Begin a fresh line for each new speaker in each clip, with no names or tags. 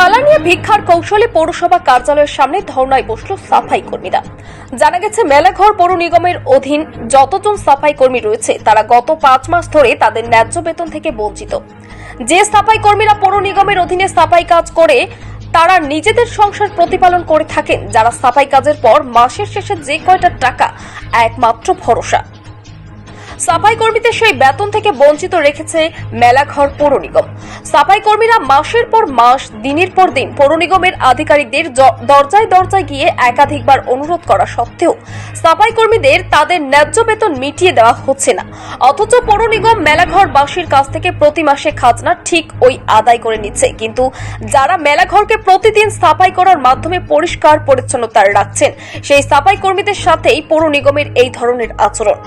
থালা নিয়ে ভিক্ষার কৌশলে পৌরসভা কার্যালয়ের সামনে ধর্নায় বসল সাফাই কর্মীরা। জানা গেছে, মেলাঘর পৌর নিগমের অধীন যতজন সাফাই কর্মী রয়েছে, তারা গত পাঁচ মাস ধরে তাদের ন্যায্য বেতন থেকে বঞ্চিত। যে সাফাই কর্মীরা পৌর নিগমের অধীনে সাফাই কাজ করে, তারা নিজেদের সংসার প্রতিপালন করে থাকেন। যারা সাফাই কাজের পর মাসের শেষে যে কয়টা টাকা, একমাত্র ভরসা। সাফাই কর্মীদের সেই বেতন থেকে বঞ্চিত রেখেছে মেলাঘর পৌর নিগম। সাফাই কর্মীরা মাসের পর মাস, দিনের পর দিন পৌর নিগমের আধিকারিকদের দরজায় দরজায় গিয়ে একাধিকবার অনুরোধ করা সত্ত্বেও সাফাই কর্মীদের তাদের ন্যায্য বেতন মিটিয়ে দেওয়া হচ্ছে না। অথচ পৌর নিগম মেলাঘর বাসীর কাছ থেকে প্রতি মাসে খাজনা ঠিক ওই আদায় করে নিচ্ছে। কিন্তু যারা মেলাঘরকে প্রতিদিন সাফাই করার মাধ্যমে পরিষ্কার পরিচ্ছন্নতা রাখছেন, সেই সাফাই কর্মীদের সাথেই পৌর নিগমের এই ধরনের আচরণ।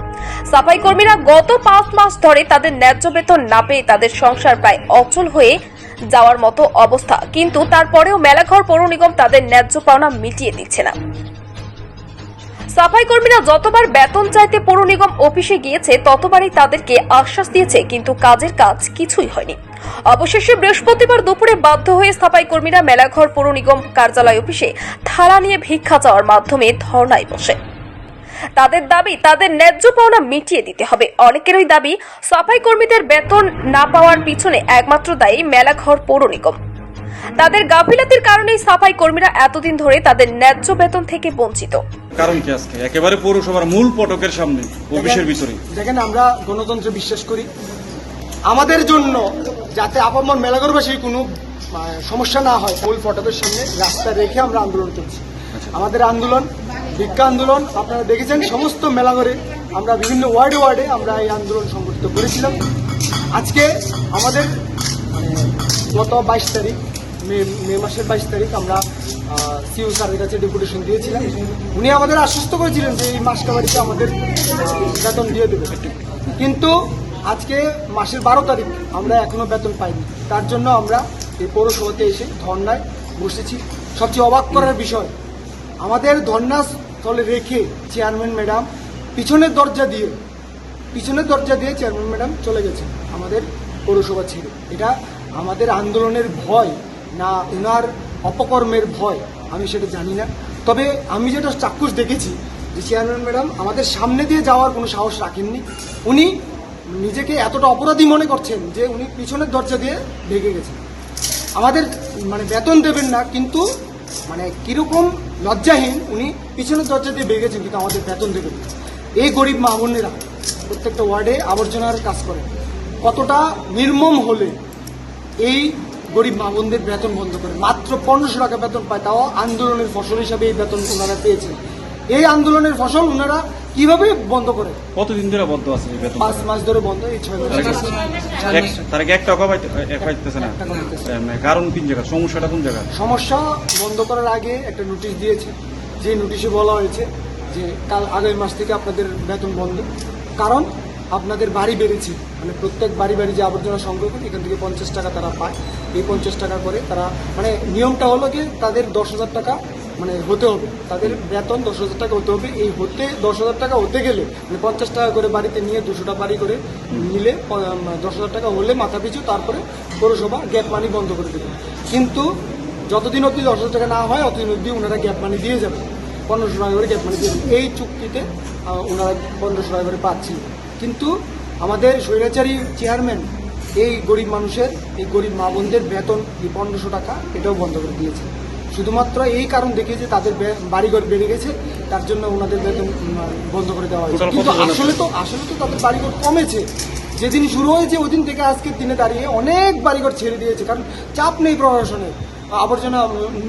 সাফাই কর্মীরা গত পাঁচ মাস ধরে তাদের ন্যায্য বেতন না পেয়ে তাদের সংসার প্রায় অচল হয়ে যাওয়ার মতো অবস্থা। কিন্তু তারপরেও মেলাঘর পৌর নিগম তাদের ন্যায্য পাওনা মিটিয়ে দিচ্ছে না। সাফাই কর্মীরা যতবার বেতন চাইতে পৌর নিগম অফিসে গিয়েছে, ততবারই তাদেরকে আশ্বাস দিয়েছে, কিন্তু কাজের কাজ কিছুই হয়নি। অবশেষে বৃহস্পতিবার দুপুরে বাধ্য হয়ে সাফাই কর্মীরা মেলাঘর পৌর নিগম কার্যালয় অফিসে থালা নিয়ে ভিক্ষা চাওয়ার মাধ্যমে ধর্নায় বসে। তাদের দাবি তাদের ন্যায্য পাওনা মিটিয়ে দিতে হবে। অনেকেরই দাবি সাফাই কর্মীদের বেতন না পাওয়ার পিছনে একমাত্র দায়ী মেলাঘর পৌর নিগম। তাদের গাফিলাতির কারণেই সাফাই কর্মীরা এতদিন ধরে তাদের ন্যায্য বেতন থেকে বঞ্চিত।
কারণ কি আজকে? একেবারে পৌরসভার মূল ফটকের সামনে অফিসের ভিতরে
দেখেন আমরা গণতন্ত্রে বিশ্বাস করি। আমাদের জন্য যাতে আপামর মেলাগরবাসীর কোনো সমস্যা না হয় মূল ফটকের সামনে রাস্তা রেখে আমরা আন্দোলন করছি। আমাদের আন্দোলন ভিক্ষা আন্দোলন আপনারা দেখেছেন সমস্ত মেলাঘরে আমরা বিভিন্ন ওয়ার্ডে ওয়ার্ডে আমরা এই আন্দোলন সংগঠিত করেছিলাম। আজকে আমাদের মানে, গত বাইশ তারিখ মে মে মাসের বাইশ তারিখ আমরা সিও স্যারের কাছে ডেপুটেশন দিয়েছিলাম। উনি আমাদের আশ্বস্ত করেছিলেন যে এই মাসকাবাড়িতে আমাদের বেতন দিয়ে দেবে। কিন্তু আজকে মাসের বারো তারিখ আমরা এখনও বেতন পাইনি। তার জন্য আমরা এই পৌরসভাতে এসে ধর্নায় বসেছি। সবচেয়ে অবাক করার বিষয় আমাদের ধর্নাস্থলে রেখে চেয়ারম্যান ম্যাডাম পিছনের দরজা দিয়ে পিছনের দরজা দিয়ে চেয়ারম্যান ম্যাডাম চলে গেছে আমাদের পৌরসভা ছেড়ে। এটা আমাদের আন্দোলনের ভয়, না ওনার অপকর্মের ভয়, আমি সেটা জানি না। তবে আমি যেটা চাক্ষুষ দেখেছি যে চেয়ারম্যান ম্যাডাম আমাদের সামনে দিয়ে যাওয়ার কোনো সাহস রাখেননি। উনি নিজেকে এতটা অপরাধী মনে করছেন যে উনি পিছনের দরজা দিয়ে ভেগে গেছেন। আমাদের মানে বেতন দেবেন না, কিন্তু মানে কীরকম লজ্জাহীন উনি পিছনের দরজা দিয়ে বেরিয়েছেন কিন্তু আমাদের বেতন দেবেন এই গরিব মা বোনেরা প্রত্যেকটা ওয়ার্ডে আবর্জনার কাজ করে। কতটা নির্মম হলে এই গরিব মা বোনদের বেতন বন্ধ করে। মাত্র পনেরোশো টাকা বেতন পায়, তাও আন্দোলনের ফসল হিসাবে এই বেতন ওনারা পেয়েছেন। এই আন্দোলনের ফসল ওনারা কীভাবে বন্ধ করে?
কতদিন ধরে বন্ধ আছে বেতন
পাঁচ মাস ধরে বন্ধ এই ছয় মাস।
এক- তারা কি এক টাকা পাইতেছে না।
টাকা পাইতেছে না।
এমনি কারণ কোন জায়গা সমস্যাটা কোন জায়গা
সমস্যা বন্ধ করার আগে একটা নোটিশ দিয়েছে। যে নোটিশে বলা হয়েছে যে কাল আগামী মাস থেকে আপনাদের বেতন বন্ধ। কারণ আপনাদের বাড়ি বেড়েছে। মানে প্রত্যেক বাড়ি বাড়ি যে আবর্জনা সংগ্রহ করে এখান থেকে পঞ্চাশ টাকা তারা পায়। এই পঞ্চাশ টাকা করে তারা মানে নিয়মটা হলো যে তাদের দশ হাজার টাকা মানে হতে হবে। তাদের বেতন দশ হাজার টাকা হতে হবে। এই হতে দশ হাজার টাকা হতে গেলে মানে পঞ্চাশ টাকা করে বাড়িতে নিয়ে দুশোটা বাড়ি করে নিলে দশ হাজার টাকা হলে মাথা পিছু, তারপরে পৌরসভা গ্যাপ মানি বন্ধ করে দেবে। কিন্তু যতদিন অবধি দশ হাজার টাকা না হয়, অতদিন অবধি ওনারা গ্যাপ মানি দিয়ে যাবে। পনেরোশো টাকা করে গ্যাপ মানি দিয়ে। এই চুক্তিতে ওনারা পনেরোশো টাকা করে পাচ্ছিল কিন্তু আমাদের স্বৈরাচারী চেয়ারম্যান, এই গরিব মানুষের, এই গরিব মা বোনদের বেতন, এই পনেরোশো টাকা এটাও বন্ধ করে দিয়েছে। শুধুমাত্র এই কারণ দেখে যে তাদের বাড়িঘর বেড়ে গেছে তার জন্য ওনাদের বেতন বন্ধ করে দেওয়া হয়েছে। কিন্তু আসলে তো আসলে তো তাদের বাড়িঘর কমেছে। যেদিন শুরু হয়েছে ওই দিন থেকে আজকের দিনে দাঁড়িয়ে অনেক বাড়িঘর ছেড়ে দিয়েছে কারণ চাপ নেই প্রশাসনের আবর্জনা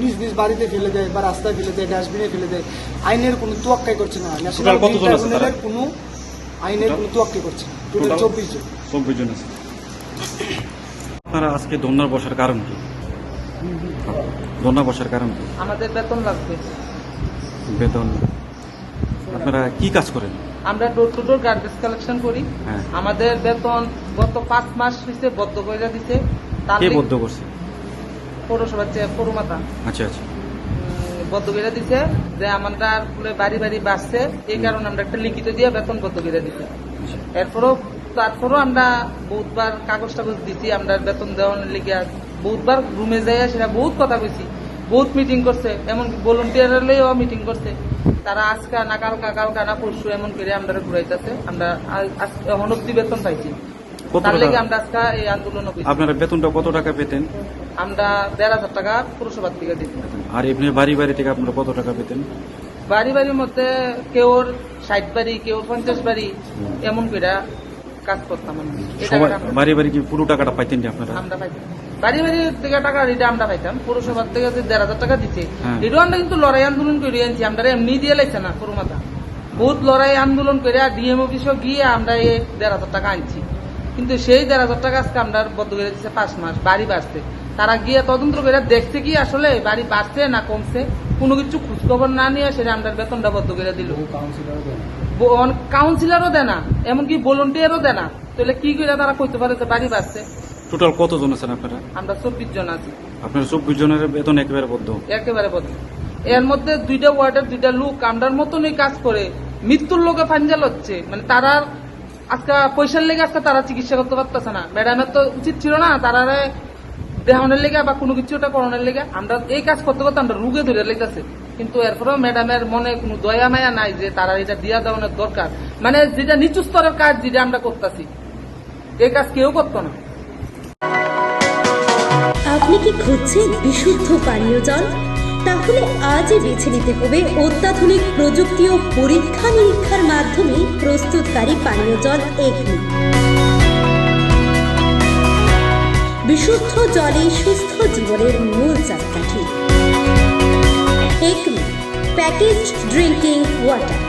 নিজ নিজ বাড়িতে ফেলে দেয় বা রাস্তায় ফেলে দেয় ডাস্টবিনে ফেলে দেয়। আইনের কোনো তোয়াক্কাই করছে না। ন্যাশনাল? ট্রাইব্যুনালের কোনো আইনের কোনো তোয়াক্কাই করছে না। টোটাল চব্বিশ জন।
চব্বিশ জন আছে। আপনারা আজকে ধর্নার বসার কারণ কি? ধর্না বসার কারণ? কি
আমাদের বেতন লাগবে।
বেতন? আপনারা কি কাজ করেন?
আমরা door to door garbage collection করি।
হ্যাঁ।
আমাদের বেতন গত পাঁচ মাস হয়েছে বদ্ধ করে দিছে।
কে বদ্ধ করছে?
পৌরসভার চেয়ে পৌরমাতা।
আচ্ছা আচ্ছা।
বদ্ধ করে দিছে যে আমরা ফুলে বাড়ি বাড়ি বাড়ছে। এই কারণে আমরা একটা লিখিত দিয়ে বেতন বদ্ধ করে দিছে। এরপরও তারপরও আমরা বহুতবার কাগজ টাগজ দিছি আমরা বেতন দেওয়ার লিগে বহুতবার রুমে যাইয়া সেটা বহুত কথা কইছি। বহুত মিটিং করছে এমন ভলেন্টিয়ারেও মিটিং করছে। তারা আজকা না কালকা কালকা না পরশু এমন করে আমরা ঘুরাইতেছে। আমরা এখন অব্দি বেতন পাইছি। তার লেগে আমরা আজকে এই আন্দোলন
আপনারা বেতনটা কত টাকা পেতেন?
আমরা দেড় হাজার টাকা পুরসভার থেকে দিচ্ছি
আর এমনি বাড়ি বাড়ি থেকে আপনারা কত টাকা পেতেন?
বাড়ি বাড়ির মধ্যে কেউ ষাট বাড়ি কেউ পঞ্চাশ বাড়ি এমন করে কাজ করতাম
সবাই বাড়ি বাড়ি কি পুরো টাকাটা পাইতেন নি আপনারা?
আমরা পাইতাম। বাড়ি বাড়ি থেকে টাকা এটা আমরা পাইতাম। পৌরসভার থেকে যে দেড় হাজার টাকা দিচ্ছে
হ্যাঁ।
এটাও আমরা কিন্তু লড়াই আন্দোলন করে আনছি। আমরা এমনি দিয়ে না পুরো মাথা বহুত লড়াই আন্দোলন করে ডিএম গিয়ে আমরা এই দেড় হাজার টাকা আনছি। কিন্তু সেই দেড় হাজার টাকা আজকে আমরা বদ্ধ করে দিচ্ছে পাঁচ মাস বাড়ি বাড়ছে। তারা গিয়ে তদন্ত করে দেখছে কি আসলে বাড়ি বাড়ছে না কমছে। কোনো কিছু খোঁজখবর না নিয়ে সেটা আমরা বেতনটা বদ্ধ করে দিল। কাউন্সিলরও দেয় না। এমনকি ভলেন্টিয়ারও দেয় না। তাহলে কি করে তারা কইতে পারে যে বাড়ি বাড়ছে?
টোটাল কতজন আছেন আপনারা?
আমরা চব্বিশ জন আছি।
আপনার চব্বিশ জনের বেতন একেবারে বদ্ধ।
একেবারে বদল এর মধ্যে দুইটা ওয়ার্ডের দুইটা লোক আমরার মতনই কাজ করে মৃত্যুর লোকে ফাঞ্জাল হচ্ছে মানে তারা আজকে পয়সার লেগে আজকে তারা চিকিৎসা করতে পারতেছে না। ম্যাডামের তো উচিত ছিল না তারা দেহানের লেগে বা কোনো কিছু ওটা করণের লেগে, আমরা এই কাজ করতে করতে আমরা রুগে ধরে লেগেছে কিন্তু এরপরেও ম্যাডামের মনে কোনো দয়া, মায়া নাই যে তারা এটা দিয়া দেওয়ানোর দরকার। মানে যেটা নিচু স্তরের কাজ যেটা আমরা করতেছি, এই কাজ কেউ করতো না।
আপনি কি খুঁজছেন বিশুদ্ধ পানীয় জল? তাহলে আজই বেছে নিতে হবে অত্যাধুনিক প্রযুক্তি ও পরীক্ষা নিরীক্ষার মাধ্যমে প্রস্তুতকারী পানীয় জল এগনি। বিশুদ্ধ জলে সুস্থ জীবনের মূল চাকাঠি। Package drinking water